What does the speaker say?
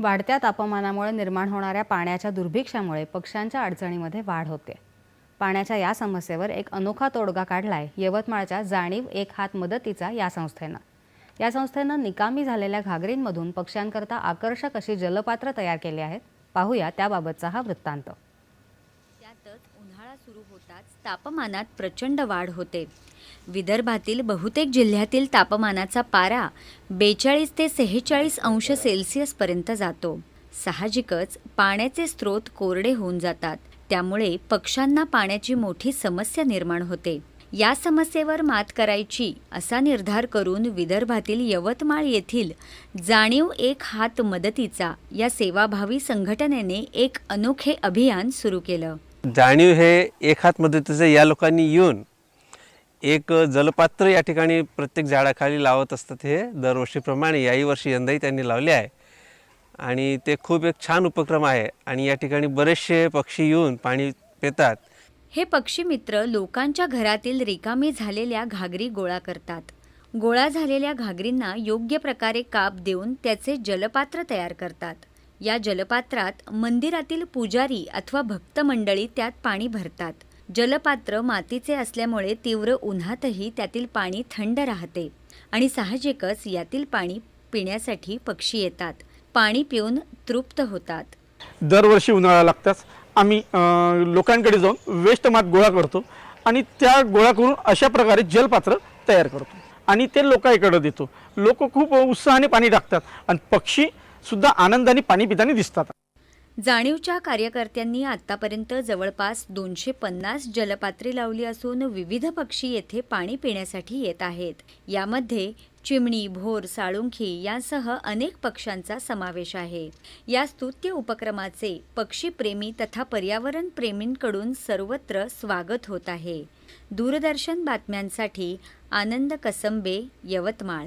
वाढत्या तापमानामुळे निर्माण होणाऱ्या पाण्याच्या दुर्भिक्षामुळे पक्ष्यांच्या अडचणीमध्ये वाढ होते. पाण्याच्या या समस्येवर एक अनोखा तोडगा काढलाय यवतमाळच्या जाणीव एक हात मदतीचा या संस्थेनं. या संस्थेनं निकामी झालेल्या घागरींमधून पक्ष्यांकरता आकर्षक अशी जलपात्र तयार केली आहेत. पाहूया त्याबाबतचा हा वृत्तांत. सुरू होताच तापमानात प्रचंड वाढ होते. विदर्भातील बहुतेक जिल्ह्यातील तापमानाचा पारा बेचाळीस ते सेहेचाळीस अंश सेल्सिअसपर्यंत जातो. साहजिकच पाण्याचे स्रोत कोरडे होऊन जातात. त्यामुळे पक्ष्यांना पाण्याची मोठी समस्या निर्माण होते. या समस्येवर मात करायची असा निर्धार करून विदर्भातील यवतमाळ येथील जाणीव एक हात मदतीचा या सेवाभावी संघटनेने एक अनोखे अभियान सुरू केलं. जाणीव हे एक हात मदतीचं या लोकांनी येऊन एक जलपात्र या ठिकाणी प्रत्येक झाडाखाली लावत असतात हे दरवर्षीप्रमाणे याही वर्षी यंदाही त्यांनी लावले आहे. आणि ते खूप एक छान उपक्रम आहे. आणि या ठिकाणी बरेचसे पक्षी येऊन पाणी पितात. हे पक्षी मित्र लोकांच्या घरातील रिकामी झालेल्या घागरी गोळा करतात. गोळा झालेल्या घागरींना योग्य प्रकारे काप देऊन त्याचे जलपात्र तयार करतात. या जलपात्रात मंदिरातील पुजारी अथवा भक्त मंडळी त्यात पाणी भरतात. जलपात्र मातीचे असल्यामुळे तीव्र उन्हातही त्यातील पाणी थंड राहते आणि साहजिकच यातील पाणी पिण्यासाठी पक्षी येतात. पाणी पिऊन तृप्त होतात. दरवर्षी उन्हाळा लागताच आम्ही लोकांकडे जाऊन वेस्ट मात गोळा करतो आणि त्या गोळा करून अशा प्रकारे जलपात्र तयार करतो. आणि ते लोकांकडे देतो. लोक खूप उत्साहाने पाणी टाकतात. आणि पक्षी सुद्धा आनंदाने पाणी पिताना दिसतात. जाणीवच्या कार्यकर्त्यांनी आतापर्यंत जवळपास दोनशे पन्नास जलपात्रे लावली असून विविध पक्षी येथे पाणी पिण्यासाठी येत आहेत. यामध्ये चिमणी भोर साळुंखी यासह अनेक पक्ष्यांचा समावेश आहे. या स्तुत्य उपक्रमाचे पक्षीप्रेमी तथा पर्यावरण प्रेमींकडून सर्वत्र स्वागत होत आहे. दूरदर्शन बातम्यांसाठी आनंद कसंबे यवतमाळ.